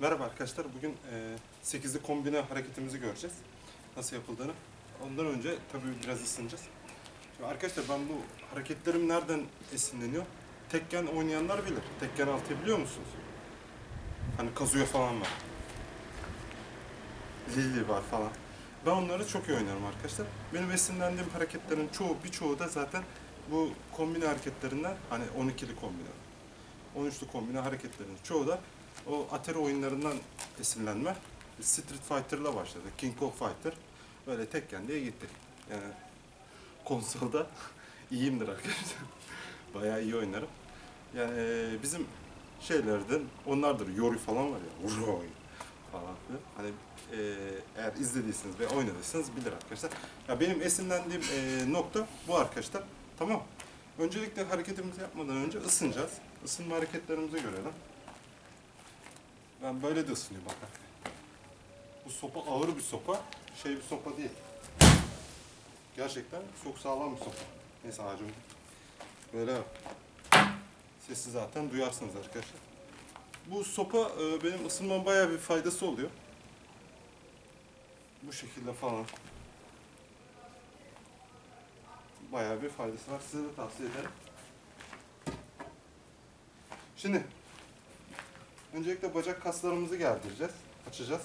Merhaba arkadaşlar. Bugün e, 8'li kombine hareketimizi göreceğiz. Nasıl yapıldığını. Ondan önce tabii biraz ısınacağız. Şimdi arkadaşlar ben bu hareketlerim nereden esinleniyor? Tekken oynayanlar bilir. Tekken 6'yı biliyor musunuz? Hani Kazuya falan var. Lili var falan. Ben onları çok iyi oynarım arkadaşlar. Benim esinlendiğim hareketlerin çoğu, birçoğu da zaten bu kombine hareketlerinden hani 12'li kombine, 13'lü kombine hareketlerin çoğu da o Atari oyunlarından esinlenme. Street Fighter'la başladı. King of Fighter. Böyle tekken diye gitti. Yani konsolda iyiyimdir arkadaşlar. Bayağı iyi oynarım. Yani e, bizim şeylerden onlardır. Yori falan var ya. Uroi falan. Hani e, eğer izlediyseniz ve oynadıysanız bilir arkadaşlar. Ya benim esinlendiğim e, nokta bu arkadaşlar. Tamam. Öncelikle hareketimizi yapmadan önce ısınacağız. Isınma hareketlerimizi görelim. Ben böyle de ısınıyorum bak. Bu sopa ağır bir sopa. Şey bir sopa değil. Gerçekten çok sağlam bir sopa. Neyse ağacım. Böyle. Sesi zaten duyarsınız arkadaşlar. Bu sopa e, benim ısınmam bayağı bir faydası oluyor. Bu şekilde falan. Bayağı bir faydası var. Size de tavsiye ederim. Şimdi öncelikle bacak kaslarımızı gerdireceğiz. Açacağız.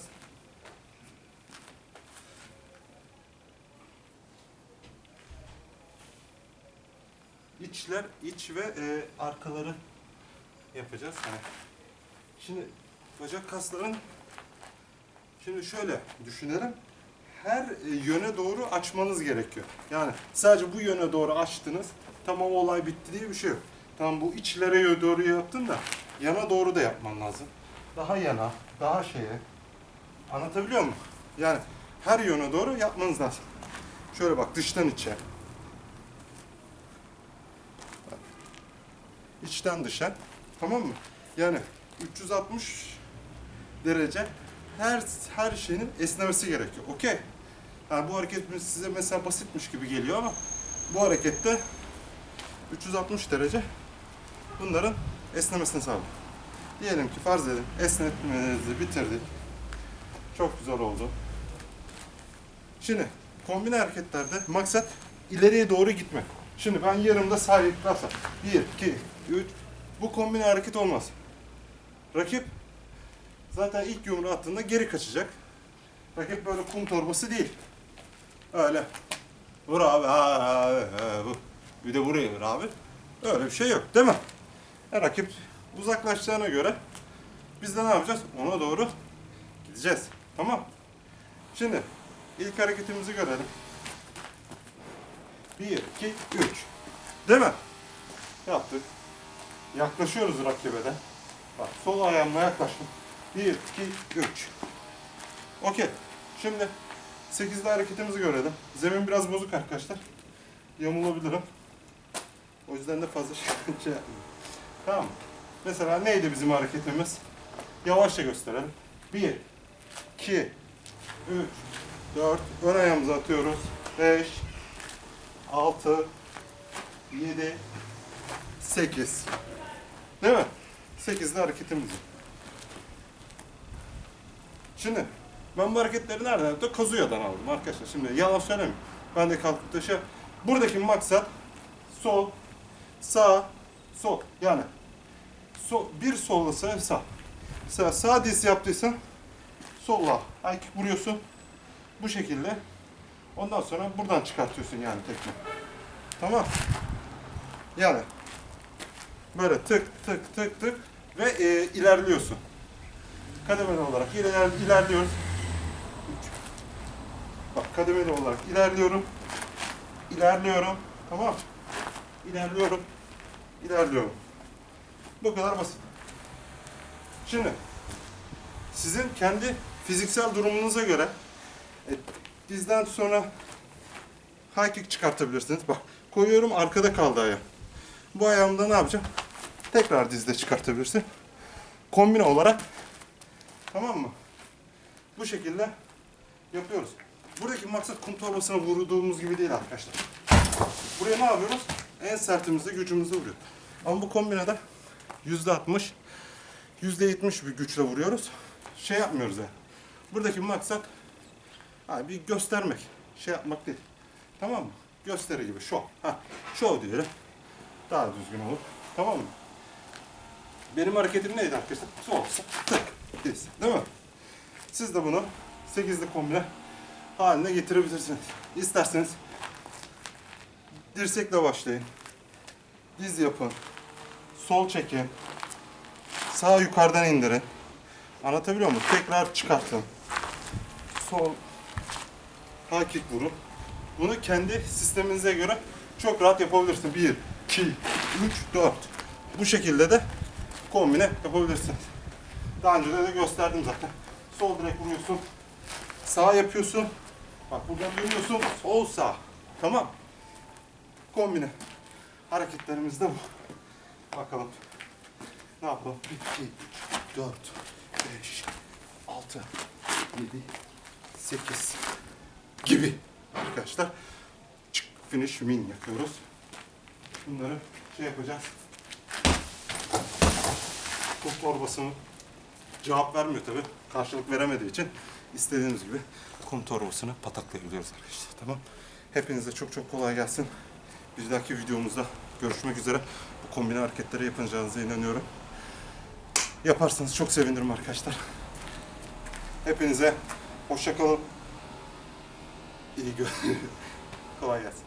İçler, iç ve e, arkaları yapacağız. Hani Şimdi bacak kasların şimdi şöyle düşünelim. Her e, yöne doğru açmanız gerekiyor. Yani sadece bu yöne doğru açtınız. Tamam olay bitti diye bir şey yok. Tamam bu içlere doğru yaptın da yana doğru da yapman lazım. Daha yana, daha şeye. Anlatabiliyor muyum? Yani her yöne doğru yapmanız lazım. Şöyle bak dıştan içe. Bak. İçten dışa. Tamam mı? Yani 360 derece her her şeyin esnemesi gerekiyor. Okey. Yani bu hareket size mesela basitmiş gibi geliyor ama bu harekette 360 derece bunların esnemesini sağlıyor. Diyelim ki farz edin esnetmenizi bitirdik. Çok güzel oldu. Şimdi kombine hareketlerde maksat ileriye doğru gitmek. Şimdi ben yarımda sağ yıklasam 1, 2, 3 bu kombine hareket olmaz. Rakip zaten ilk yumruğu attığında geri kaçacak. Rakip böyle kum torbası değil. Öyle. Vur abi. Ha, ha, ha, bu. Bir de buraya vur abi. Öyle bir şey yok değil mi? E, rakip uzaklaşacağına göre biz de ne yapacağız? Ona doğru gideceğiz. Tamam. Şimdi ilk hareketimizi görelim. 1, 2, 3. Değil mi? Yaptık. Yaklaşıyoruz rakibe de. Bak sol ayağımla yaklaştım. 1, 2, 3. Okey. Şimdi 8'li hareketimizi görelim. Zemin biraz bozuk arkadaşlar. Yamulabilirim. O yüzden de fazla şey yapmayayım. Tamam. Mesela neydi bizim hareketimiz? Yavaşça gösterelim. 1, 2, 3, 4. Ön ayağımızı atıyoruz. 5, 6, 7, 8. Değil mi? 8'de hareketimiz. Şimdi ben bu hareketleri nereden yaptım? Kazuya'dan aldım arkadaşlar. Şimdi yalan söylemeyeyim. Ben de kalkıp da şey... Buradaki maksat sol, sağ, sol. Yani sol, bir solla sağ. Mesela sağ diz yaptıysan solla. Aykik vuruyorsun. Bu şekilde. Ondan sonra buradan çıkartıyorsun yani tekme. Tamam. Yani böyle tık tık tık tık ve e, ilerliyorsun. Kademeli olarak iler, ilerliyoruz. Bak kademeli olarak ilerliyorum. İlerliyorum. Tamam. İlerliyorum. İlerliyorum. Bu kadar basit. Şimdi sizin kendi fiziksel durumunuza göre e, dizden sonra high kick çıkartabilirsiniz. Bak koyuyorum arkada kaldı ayağım. Bu ayağımda ne yapacağım? Tekrar dizde çıkartabilirsin. Kombine olarak tamam mı? Bu şekilde yapıyoruz. Buradaki maksat kum torbasına vurduğumuz gibi değil arkadaşlar. Buraya ne yapıyoruz? En sertimizde gücümüzle vuruyor. Ama bu kombinede yüzde altmış, yüzde yetmiş bir güçle vuruyoruz. şey yapmıyoruz yani. Buradaki maksat ha, bir göstermek. Şey yapmak değil. Tamam mı? Gösteri gibi şov. Ha, şov diyelim. Daha düzgün olur. Tamam mı? Benim hareketim neydi arkadaşlar? Sol, tık, diz. Değil mi? Siz de bunu 8'li kombine haline getirebilirsiniz. İsterseniz dirsekle başlayın. Diz yapın. Sol çekin. Sağ yukarıdan indirin. Anlatabiliyor muyum? Tekrar çıkartın. Sol high kick vurun. Bunu kendi sisteminize göre çok rahat yapabilirsiniz. 1, 2, 3, 4. Bu şekilde de kombine yapabilirsiniz. Daha önce de, gösterdim zaten. Sol direkt vuruyorsun. Sağ yapıyorsun. Bak buradan dönüyorsun. Sol sağ. Tamam. Kombine. Hareketlerimiz de bu. Bakalım. Ne yapalım? 2, 4, 5, 6, 7, 8 gibi arkadaşlar. Çık, finish win yapıyoruz. Bunları şey yapacağız. Top torbasını cevap vermiyor tabi. Karşılık veremediği için istediğimiz gibi kum torbasını pataklayabiliyoruz arkadaşlar. Tamam. Hepinize çok çok kolay gelsin. Bir dahaki videomuzda görüşmek üzere. Bu kombine hareketleri yapacağınıza inanıyorum. Yaparsanız çok sevinirim arkadaşlar. Hepinize hoşça kalın. İyi gö- kolay gelsin.